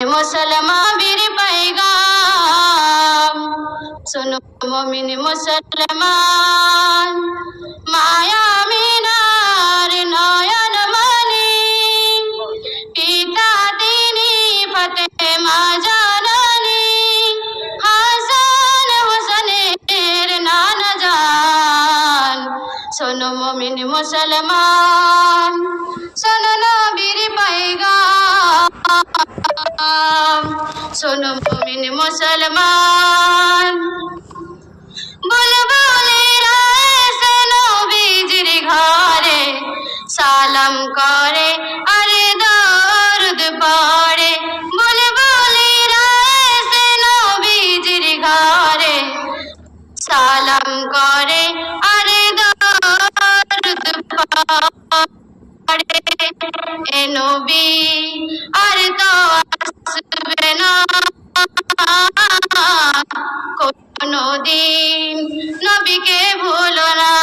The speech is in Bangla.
মুসলমান বীর পাইগাম শুনো মমিন মুসলমান, মায়া মিনার নয়ন মনি, পিতা তিনি ফতে মা জাননি, হাসান হোসেনের নানা জান শোনো মমিন মুসলমান বুলবুলিরা এসে নবীজির ঘরে, সালাম করে আরে দরুদ পড়ে। বুলবুলিরা এসে নবীজির ঘরে, সালাম করে আরে দরুদ পড়ে। এ নবী নবীকে ভুলো না।